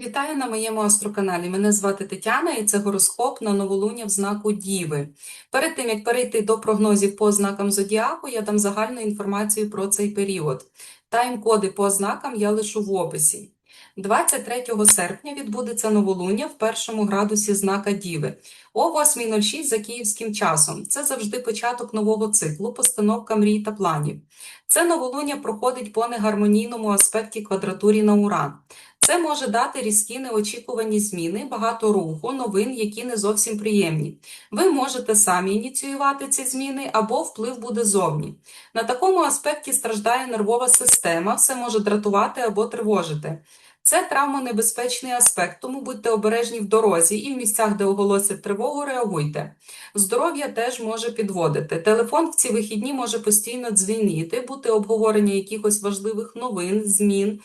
Вітаю на моєму астроканалі. Мене звати Тетяна і це гороскоп на новолуння в знаку Діви. Перед тим як перейти до прогнозів по знакам зодіаку, я дам загальну інформацію про цей період. Тайм-коди по знакам я лишу в описі. 23 серпня відбудеться новолуння в першому градусі знака Діви о 8.06 за київським часом. Це завжди початок нового циклу, постановка мрій та планів. Це новолуння проходить по негармонійному аспекті квадратурі на Уран. Це може дати різкі неочікувані зміни, багато руху, новин, які не зовсім приємні. Ви можете самі ініціювати ці зміни або вплив буде зовні. На такому аспекті страждає нервова система, все може дратувати або тривожити. Це травмонебезпечний аспект, тому будьте обережні в дорозі і в місцях, де оголосять тривогу, реагуйте. Здоров'я теж може підводити. Телефон в ці вихідні може постійно дзвінити, бути обговорення якихось важливих новин, змін.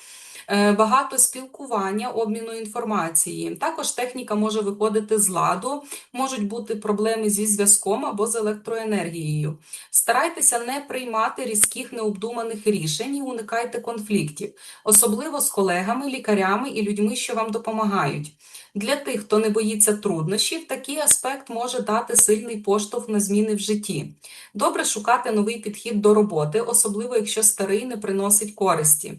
Е, багато спілкування, обміну інформації. Також техніка може виходити з ладу, можуть бути проблеми зі зв'язком або з електроенергією. Старайтеся не приймати різких необдуманих рішень і уникайте конфліктів, особливо з колегами, лікарями і людьми, що вам допомагають. Для тих, хто не боїться труднощів, такий аспект може дати сильний поштовх на зміни в житті. Добре шукати новий підхід до роботи, особливо якщо старий не приносить користі.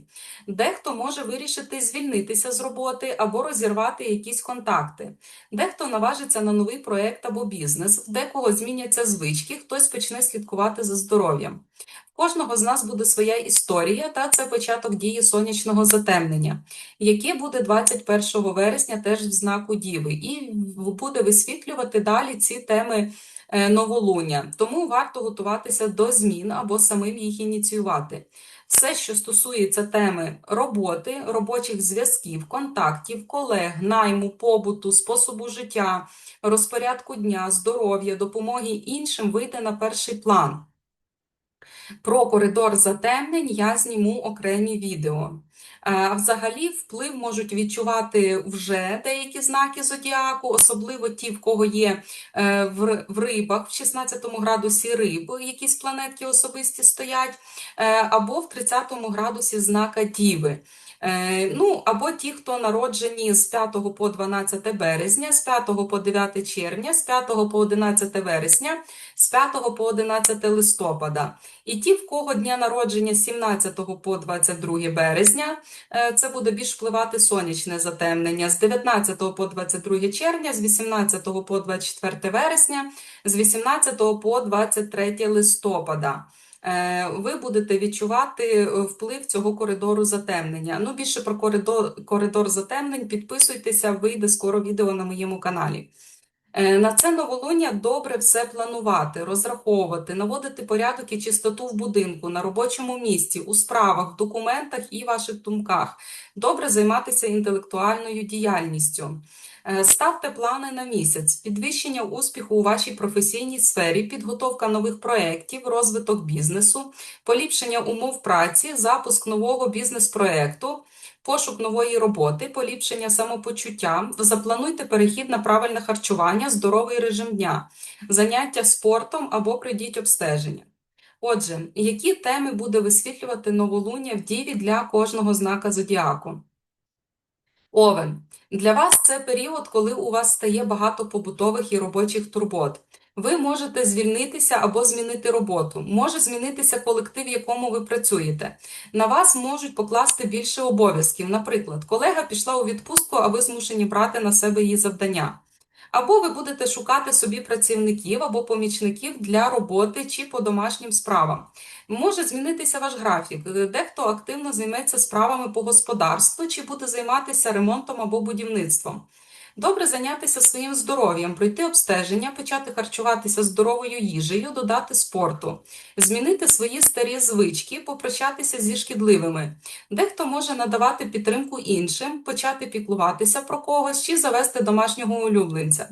Дехто може вирішити звільнитися з роботи або розірвати якісь контакти. Дехто наважиться на новий проєкт або бізнес, в декого зміняться звички, хтось почне слідкувати за здоров'ям. Кожного з нас буде своя історія, та це початок дії сонячного затемнення, яке буде 21 вересня теж в знаку Діви, і буде висвітлювати далі ці теми е, новолуння. Тому варто готуватися до змін або самим їх ініціювати. Все, що стосується теми роботи, робочих зв'язків, контактів, колег, найму, побуту, способу життя, розпорядку дня, здоров'я, допомоги іншим, вийде на перший план. Про коридор затемнень я зніму окремі відео. А взагалі, вплив можуть відчувати вже деякі знаки зодіаку, особливо ті, в кого є е, в рибах, в 16 градусі риби, якісь планетки особисті стоять, е, або в 30 градусі знака Діви. Е, ну, або ті, хто народжені з 5 по 12 березня, з 5 по 9 червня, з 5 по 11 вересня, з 5 по 11 листопада. І ті, в кого дня народження з 17 по 22 березня, е, це буде більш впливати сонячне затемнення, з 19 по 22 червня, з 18 по 24 вересня, з 18 по 23 листопада. Е, ви будете відчувати е, вплив цього коридору затемнення. Ну, більше про коридор, коридор затемнень підписуйтеся, вийде скоро відео на моєму каналі. Е, на це новолуння добре все планувати, розраховувати, наводити порядок і чистоту в будинку, на робочому місці, у справах, документах і ваших думках. Добре займатися інтелектуальною діяльністю. Е, ставте плани на місяць, підвищення успіху у вашій професійній сфері, підготовка нових проєктів, розвиток бізнесу, поліпшення умов праці, запуск нового бізнес-проєкту, пошук нової роботи, поліпшення самопочуття. Заплануйте перехід на правильне харчування, здоровий режим дня, заняття спортом або прийдіть обстеження. Отже, які теми буде висвітлювати новолуння в діві для кожного знака зодіаку? Овен. Для вас це період, коли у вас стає багато побутових і робочих турбот. Ви можете звільнитися або змінити роботу. Може змінитися колектив, в якому ви працюєте. На вас можуть покласти більше обов'язків. Наприклад, колега пішла у відпустку, а ви змушені брати на себе її завдання. Або ви будете шукати собі працівників або помічників для роботи чи по домашнім справам. Може змінитися ваш графік. Дехто активно займеться справами по господарству чи буде займатися ремонтом або будівництвом. Добре зайнятися своїм здоров'ям, пройти обстеження, почати харчуватися здоровою їжею, додати спорту, змінити свої старі звички, попрощатися зі шкідливими. Дехто може надавати підтримку іншим, почати піклуватися про когось чи завести домашнього улюбленця.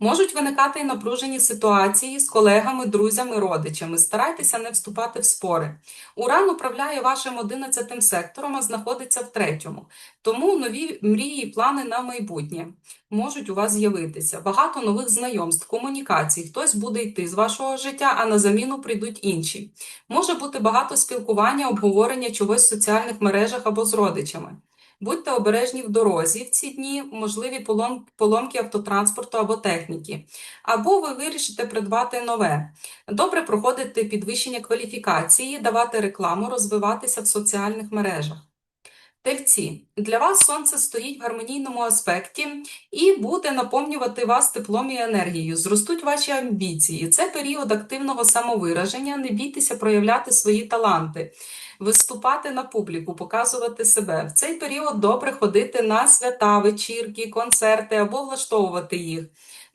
Можуть виникати і напружені ситуації з колегами, друзями, родичами. Старайтеся не вступати в спори. Уран управляє вашим одинадцятим сектором, а знаходиться в третьому. Тому нові мрії і плани на майбутнє можуть у вас з'явитися. Багато нових знайомств, комунікацій. Хтось буде йти з вашого життя, а на заміну прийдуть інші. Може бути багато спілкування, обговорення чогось в соціальних мережах або з родичами. Будьте обережні в дорозі в ці дні, можливі полом- поломки автотранспорту або техніки. Або ви вирішите придбати нове. Добре проходити підвищення кваліфікації, давати рекламу, розвиватися в соціальних мережах. Тельці, для вас сонце стоїть в гармонійному аспекті і буде наповнювати вас теплом і енергією. Зростуть ваші амбіції. Це період активного самовираження. Не бійтеся проявляти свої таланти, виступати на публіку, показувати себе. В цей період добре ходити на свята, вечірки, концерти або влаштовувати їх.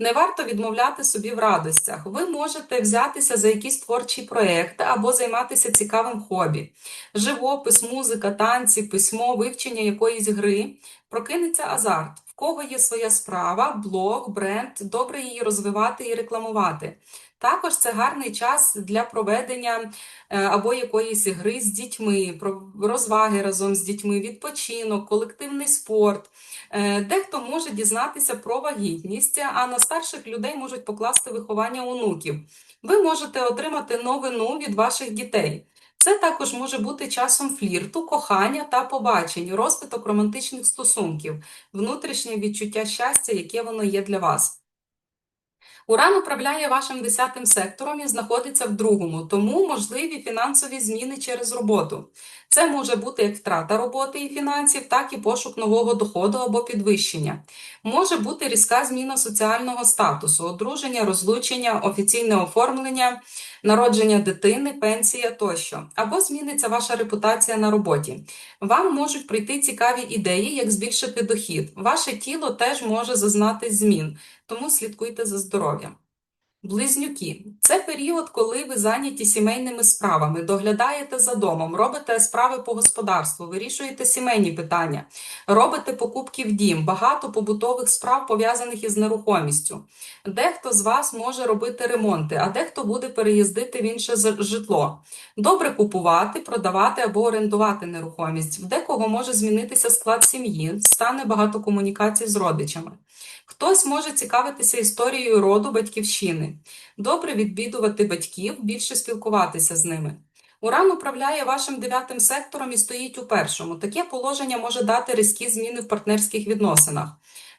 Не варто відмовляти собі в радостях. Ви можете взятися за якийсь творчий проєкт або займатися цікавим хобі живопис, музика, танці, письмо, вивчення якоїсь гри, прокинеться азарт. В кого є своя справа, блог, бренд, добре її розвивати і рекламувати. Також це гарний час для проведення е, або якоїсь гри з дітьми, розваги разом з дітьми, відпочинок, колективний спорт. Е, Дехто може дізнатися про вагітність, а на старших людей можуть покласти виховання онуків. Ви можете отримати новину від ваших дітей. Це також може бути часом флірту, кохання та побачень, розвиток романтичних стосунків, внутрішнє відчуття щастя, яке воно є для вас. Уран управляє вашим десятим сектором і знаходиться в другому, тому можливі фінансові зміни через роботу. Це може бути як втрата роботи і фінансів, так і пошук нового доходу або підвищення. Може бути різка зміна соціального статусу, одруження, розлучення, офіційне оформлення, народження дитини, пенсія тощо. Або зміниться ваша репутація на роботі. Вам можуть прийти цікаві ідеї, як збільшити дохід. Ваше тіло теж може зазнати змін, тому слідкуйте за здоров'ям. Близнюки це період, коли ви зайняті сімейними справами, доглядаєте за домом, робите справи по господарству, вирішуєте сімейні питання, робите покупки в дім, багато побутових справ пов'язаних із нерухомістю. Дехто з вас може робити ремонти, а дехто буде переїздити в інше житло. Добре купувати, продавати або орендувати нерухомість. В декого може змінитися склад сім'ї, стане багато комунікацій з родичами. Хтось може цікавитися історією роду батьківщини. Добре відвідувати батьків, більше спілкуватися з ними. Уран управляє вашим дев'ятим сектором і стоїть у першому. Таке положення може дати різкі зміни в партнерських відносинах.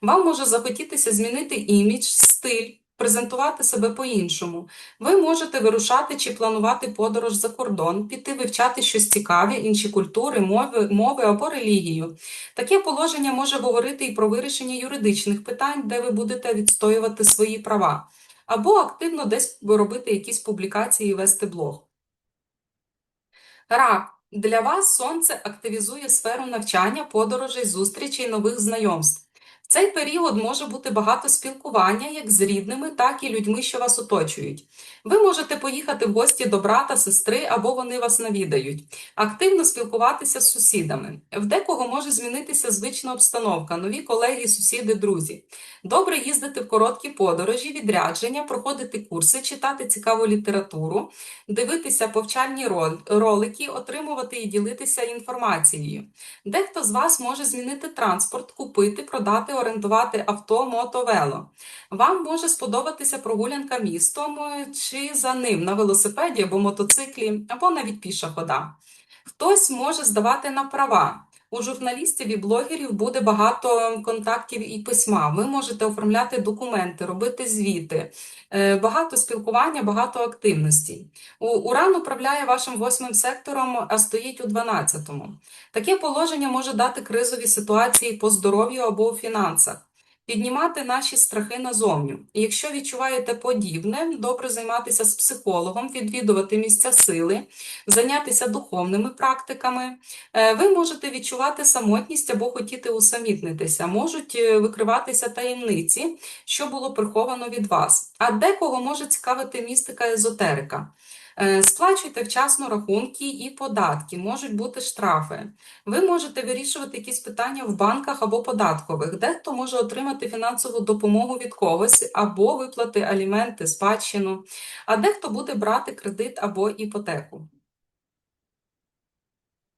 Вам може захотітися змінити імідж, стиль, презентувати себе по-іншому. Ви можете вирушати чи планувати подорож за кордон, піти вивчати щось цікаве, інші культури, мови, мови або релігію. Таке положення може говорити і про вирішення юридичних питань, де ви будете відстоювати свої права, або активно десь робити якісь публікації і вести блог. Рак. Для вас сонце активізує сферу навчання, подорожей, зустрічей, нових знайомств. Цей період може бути багато спілкування як з рідними, так і людьми, що вас оточують. Ви можете поїхати в гості до брата, сестри, або вони вас навідають. Активно спілкуватися з сусідами. В декого може змінитися звична обстановка, нові колеги, сусіди, друзі. Добре їздити в короткі подорожі, відрядження, проходити курси, читати цікаву літературу, дивитися повчальні ролики, отримувати і ділитися інформацією. Дехто з вас може змінити транспорт, купити, продати, орендувати авто, мото, вело. Вам може сподобатися прогулянка містом е, чи за ним на велосипеді або мотоциклі, або навіть піша хода. Хтось може здавати на права. У журналістів і блогерів буде багато контактів і письма. Ви можете оформляти документи, робити звіти, е, багато спілкування, багато активностей. Уран управляє вашим восьмим сектором, а стоїть у дванадцятому. Таке положення може дати кризові ситуації по здоров'ю або у фінансах. Піднімати наші страхи назовню. І Якщо відчуваєте подібне, добре займатися з психологом, відвідувати місця сили, зайнятися духовними практиками. Е, Ви можете відчувати самотність або хотіти усамітнитися, можуть е, викриватися таємниці, що було приховано від вас. А декого може цікавити містика езотерика. Е, Сплачуйте вчасно рахунки і податки, можуть бути штрафи. Ви можете вирішувати якісь питання в банках або податкових. Дехто може отримати фінансову допомогу від когось або виплати аліменти, спадщину, а дехто буде брати кредит або іпотеку.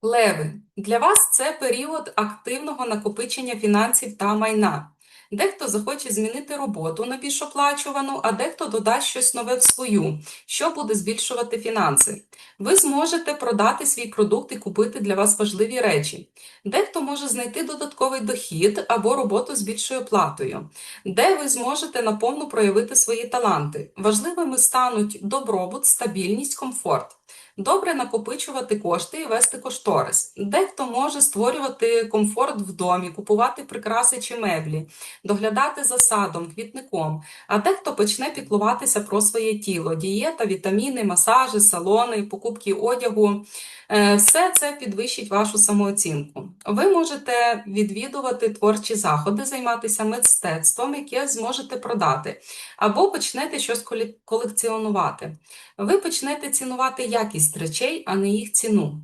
Леви, для вас це період активного накопичення фінансів та майна. Дехто захоче змінити роботу на більш оплачувану, а дехто додасть щось нове в свою, що буде збільшувати фінанси. Ви зможете продати свій продукт і купити для вас важливі речі. Дехто може знайти додатковий дохід або роботу з більшою оплатою, де ви зможете наповну проявити свої таланти. Важливими стануть добробут, стабільність, комфорт. Добре накопичувати кошти і вести кошторис. Дехто може створювати комфорт в домі, купувати прикраси чи меблі, доглядати за садом, квітником, а дехто почне піклуватися про своє тіло, дієта, вітаміни, масажі, салони, покупки одягу. Е, Все це підвищить вашу самооцінку. Ви можете відвідувати творчі заходи, займатися мистецтвом, яке зможете продати, або почнете щось колекціонувати. Ви почнете цінувати якість речей, а не їх ціну.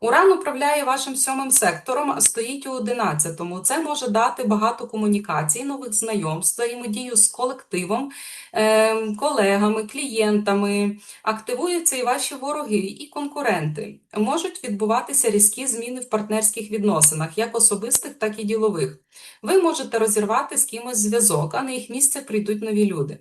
Уран управляє вашим сьомим сектором, а стоїть у одинадцятому. Це може дати багато комунікацій, нових знайомств, взаємодію з колективом, е, колегами, клієнтами. Активуються і ваші вороги, і конкуренти. Можуть відбуватися різкі зміни в партнерських відносинах, як особистих, так і ділових. Ви можете розірвати з кимось зв'язок, а на їх місце прийдуть нові люди.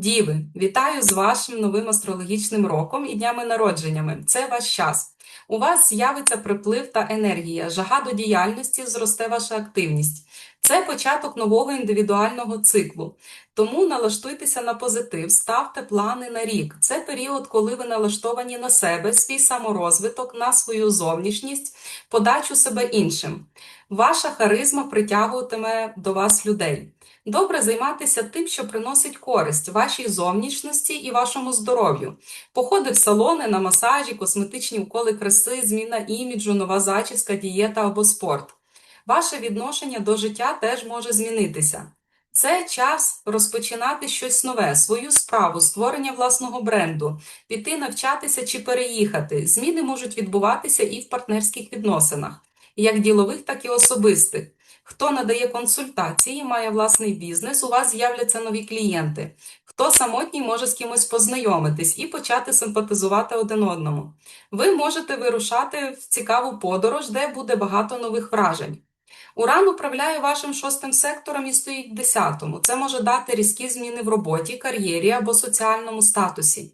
Діви, вітаю з вашим новим астрологічним роком і днями народженнями. Це ваш час. У вас з'явиться приплив та енергія, жага до діяльності, зросте ваша активність. Це початок нового індивідуального циклу. Тому налаштуйтеся на позитив, ставте плани на рік. Це період, коли ви налаштовані на себе, свій саморозвиток, на свою зовнішність, подачу себе іншим. Ваша харизма притягуватиме до вас людей. Добре займатися тим, що приносить користь вашій зовнішності і вашому здоров'ю. Походи в салони, на масажі, косметичні уколи краси, зміна іміджу, нова зачіска, дієта або спорт. Ваше відношення до життя теж може змінитися. Це час розпочинати щось нове, свою справу, створення власного бренду, піти навчатися чи переїхати. Зміни можуть відбуватися і в партнерських відносинах, як ділових, так і особистих. Хто надає консультації, має власний бізнес, у вас з'являться нові клієнти. Хто самотній може з кимось познайомитись і почати симпатизувати один одному. Ви можете вирушати в цікаву подорож, де буде багато нових вражень. Уран управляє вашим шостим сектором і стоїть десятому. Це може дати різкі зміни в роботі, кар'єрі або соціальному статусі.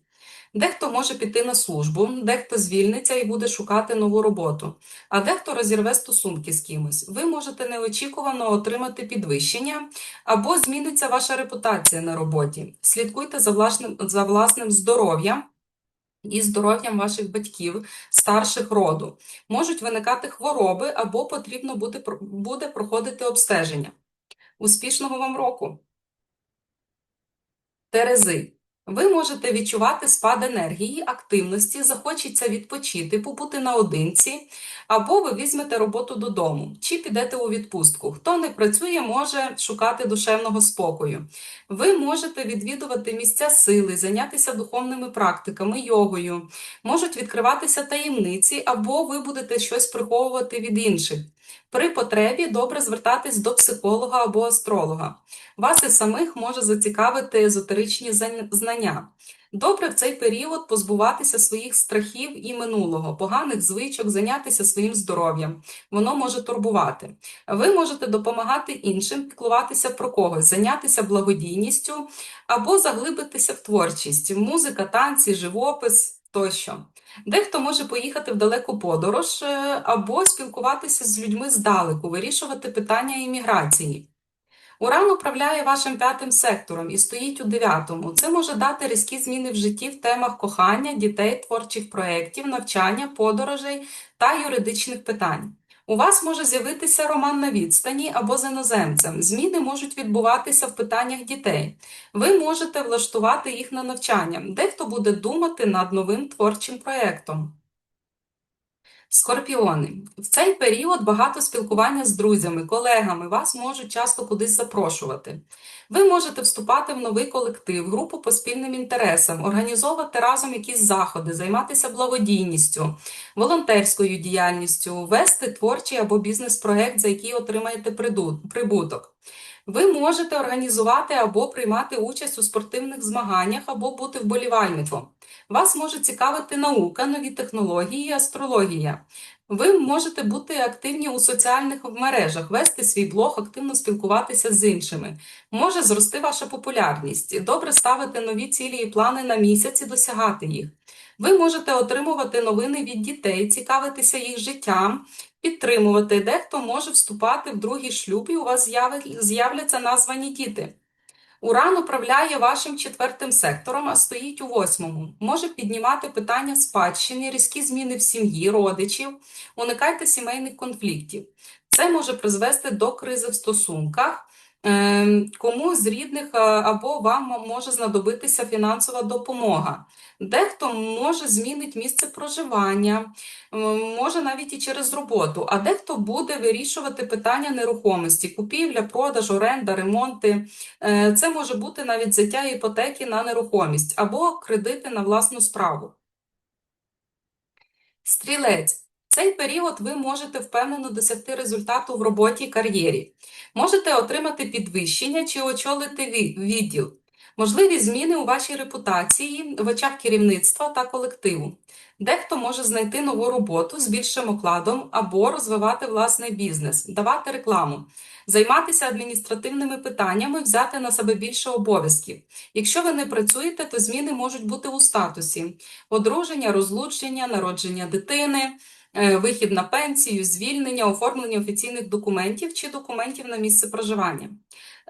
Дехто може піти на службу, дехто звільниться і буде шукати нову роботу, а дехто розірве стосунки з кимось. Ви можете неочікувано отримати підвищення або зміниться ваша репутація на роботі. Слідкуйте за власним, за власним здоров'ям і здоров'ям ваших батьків, старших роду. Можуть виникати хвороби або потрібно буде, буде проходити обстеження. Успішного вам року! Терези. Ви можете відчувати спад енергії, активності, захочеться відпочити, побути наодинці, або ви візьмете роботу додому, чи підете у відпустку. Хто не працює, може шукати душевного спокою. Ви можете відвідувати місця сили, зайнятися духовними практиками, йогою, можуть відкриватися таємниці, або ви будете щось приховувати від інших. При потребі добре звертатись до психолога або астролога. Вас і самих може зацікавити езотеричні знання. Добре в цей період позбуватися своїх страхів і минулого, поганих звичок, зайнятися своїм здоров'ям. Воно може турбувати. Ви можете допомагати іншим, піклуватися про когось, зайнятися благодійністю або заглибитися в творчість, музика, танці, живопис тощо. Дехто може поїхати в далеку подорож е, або спілкуватися з людьми здалеку, вирішувати питання імміграції. Уран управляє вашим п'ятим сектором і стоїть у дев'ятому. Це може дати різкі зміни в житті в темах кохання, дітей, творчих проєктів, навчання, подорожей та юридичних питань. У вас може з'явитися роман на відстані або з іноземцем. Зміни можуть відбуватися в питаннях дітей. Ви можете влаштувати їх на навчання. Дехто буде думати над новим творчим проєктом. Скорпіони. В цей період багато спілкування з друзями, колегами, вас можуть часто кудись запрошувати. Ви можете вступати в новий колектив, групу по спільним інтересам, організовувати разом якісь заходи, займатися благодійністю, волонтерською діяльністю, вести творчий або бізнес-проект, за який отримаєте прибуток. Ви можете організувати або приймати участь у спортивних змаганнях, або бути вболівальником. Вас може цікавити наука, нові технології, астрологія. Ви можете бути активні у соціальних мережах, вести свій блог, активно спілкуватися з іншими. Може зрости ваша популярність, добре ставити нові цілі і плани на місяць і досягати їх. Ви можете отримувати новини від дітей, цікавитися їх життям, підтримувати. Дехто може вступати в другий шлюб, і у вас з'являться названі діти. Уран управляє вашим четвертим сектором, а стоїть у восьмому. Може піднімати питання спадщини, різкі зміни в сім'ї, родичів. Уникайте сімейних конфліктів. Це може призвести до кризи в стосунках. Ем, Комусь з рідних е, або вам може знадобитися фінансова допомога. Дехто може змінити місце проживання, може навіть і через роботу, а дехто буде вирішувати питання нерухомості, купівля, продаж, оренда, ремонти. Е, Це може бути навіть взяття іпотеки на нерухомість або кредити на власну справу. Стрілець. Цей період ви можете впевнено досягти результату в роботі і кар'єрі. Можете отримати підвищення чи очолити відділ. Можливі зміни у вашій репутації в очах керівництва та колективу. Дехто може знайти нову роботу з більшим окладом або розвивати власний бізнес, давати рекламу, займатися адміністративними питаннями, взяти на себе більше обов'язків. Якщо ви не працюєте, то зміни можуть бути у статусі одруження, розлучення, народження дитини, вихід на пенсію, звільнення, оформлення офіційних документів чи документів на місце проживання.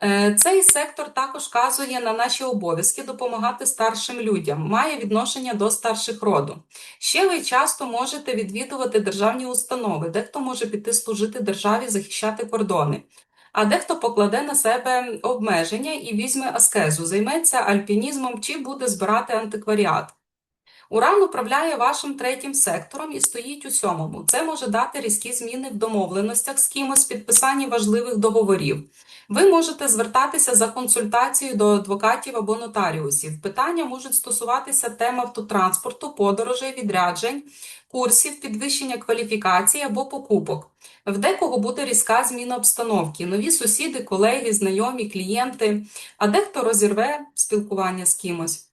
Е, Цей сектор також вказує на наші обов'язки допомагати старшим людям, має відношення до старших роду. Ще ви часто можете відвідувати державні установи, дехто може піти служити державі, захищати кордони. А дехто покладе на себе обмеження і візьме аскезу, займеться альпінізмом чи буде збирати антикваріат. Уран управляє вашим третім сектором і стоїть у сьомому. Це може дати різкі зміни в домовленостях з кимось, підписанні важливих договорів. Ви можете звертатися за консультацією до адвокатів або нотаріусів. Питання можуть стосуватися тем автотранспорту, подорожей, відряджень, курсів, підвищення кваліфікації або покупок. В декого буде різка зміна обстановки, нові сусіди, колеги, знайомі, клієнти, а дехто розірве спілкування з кимось.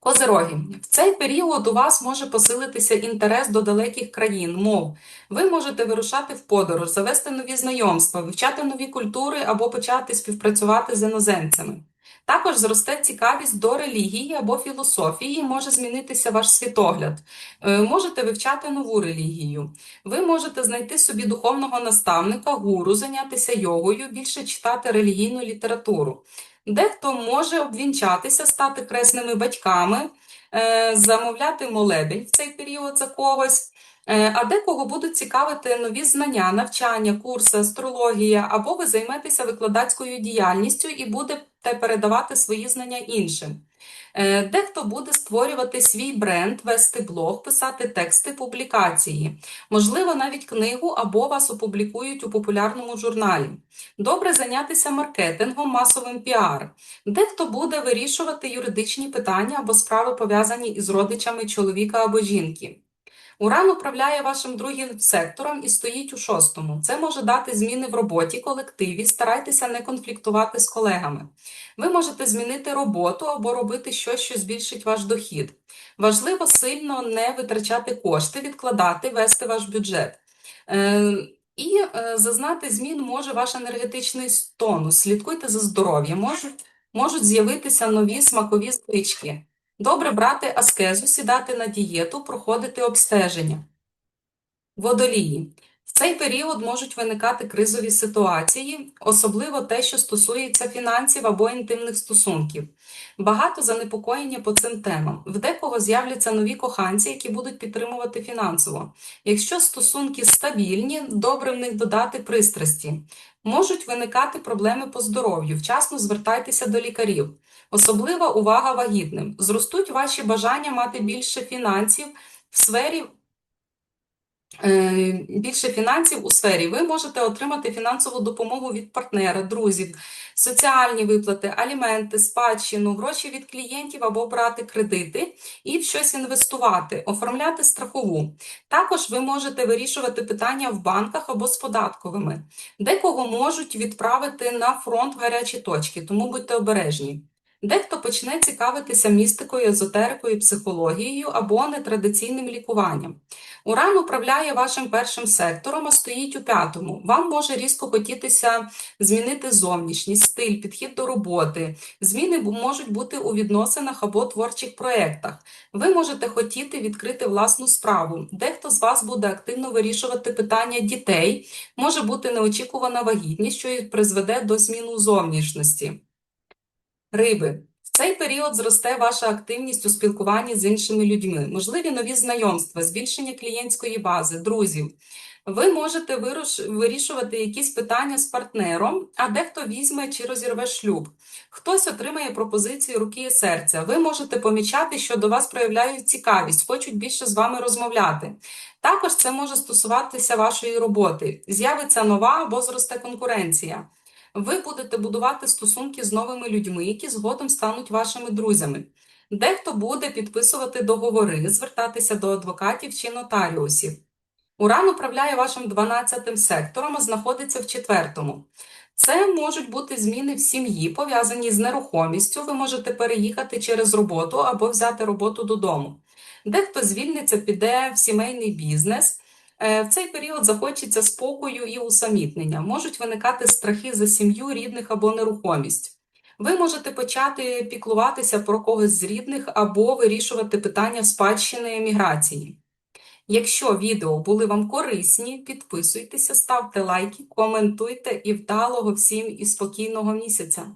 Козироги, в цей період у вас може посилитися інтерес до далеких країн, мов. Ви можете вирушати в подорож, завести нові знайомства, вивчати нові культури або почати співпрацювати з іноземцями. Також зросте цікавість до релігії або філософії, може змінитися ваш світогляд. Е, Можете вивчати нову релігію. Ви можете знайти собі духовного наставника, гуру, зайнятися йогою, більше читати релігійну літературу. Дехто може обвінчатися, стати хресними батьками, е, замовляти молебень в цей період за когось, Е, а декого будуть цікавити нові знання, навчання, курси, астрологія, або ви займетеся викладацькою діяльністю і будете передавати свої знання іншим. Е, Дехто буде створювати свій бренд, вести блог, писати тексти, публікації, можливо, навіть книгу або вас опублікують у популярному журналі. Добре зайнятися маркетингом, масовим піар. Дехто буде вирішувати юридичні питання або справи пов'язані із родичами чоловіка або жінки. Уран управляє вашим другим сектором і стоїть у шостому. Це може дати зміни в роботі, колективі. Старайтеся не конфліктувати з колегами. Ви можете змінити роботу або робити щось, що збільшить ваш дохід. Важливо сильно не витрачати кошти, відкладати, вести ваш бюджет. Е, і е, зазнати змін може ваш енергетичний тонус. Слідкуйте за здоров'ям. Можуть, можуть з'явитися нові смакові звички. Добре брати аскезу, сідати на дієту, проходити обстеження. Водолії. В цей період можуть виникати кризові ситуації, особливо те, що стосується фінансів або інтимних стосунків. Багато занепокоєння по цим темам. В декого з'являться нові коханці, які будуть підтримувати фінансово. Якщо стосунки стабільні, добре в них додати пристрасті. Можуть виникати проблеми по здоров'ю, вчасно звертайтеся до лікарів. Особлива увага вагітним. Зростуть ваші бажання мати більше фінансів в сфері. е, Більше фінансів у сфері. Ви можете отримати фінансову допомогу від партнера, друзів, соціальні виплати, аліменти, спадщину, гроші від клієнтів або брати кредити і в щось інвестувати, оформляти страхову. Також ви можете вирішувати питання в банках або з податковими. Декого можуть відправити на фронт гарячі точки, тому будьте обережні. Дехто почне цікавитися містикою, езотерикою, психологією або нетрадиційним лікуванням. Уран управляє вашим першим сектором, а стоїть у п'ятому. Вам може різко хотітися змінити зовнішність, стиль, підхід до роботи. Зміни можуть бути у відносинах або творчих проєктах. Ви можете хотіти відкрити власну справу. Дехто з вас буде активно вирішувати питання дітей, може бути неочікувана вагітність, що призведе до зміну зовнішності. Риби. В цей період зросте ваша активність у спілкуванні з іншими людьми, можливі нові знайомства, збільшення клієнтської бази, друзів. Ви можете вирішувати якісь питання з партнером, а дехто візьме чи розірве шлюб. Хтось отримає пропозицію руки і серця. Ви можете помічати, що до вас проявляють цікавість, хочуть більше з вами розмовляти. Також це може стосуватися вашої роботи. З'явиться нова або зросте конкуренція. Ви будете будувати стосунки з новими людьми, які згодом стануть вашими друзями. Дехто буде підписувати договори, звертатися до адвокатів чи нотаріусів. Уран управляє вашим 12 сектором, а знаходиться в четвертому. Це можуть бути зміни в сім'ї, пов'язані з нерухомістю. Ви можете переїхати через роботу або взяти роботу додому. Дехто звільниться, піде в сімейний бізнес. Е, В цей період захочеться спокою і усамітнення. Можуть виникати страхи за сім'ю, рідних або нерухомість. Ви можете почати піклуватися про когось з рідних або вирішувати питання спадщини еміграції. Якщо відео були вам корисні, підписуйтеся, ставте лайки, коментуйте і вдалого всім і спокійного місяця.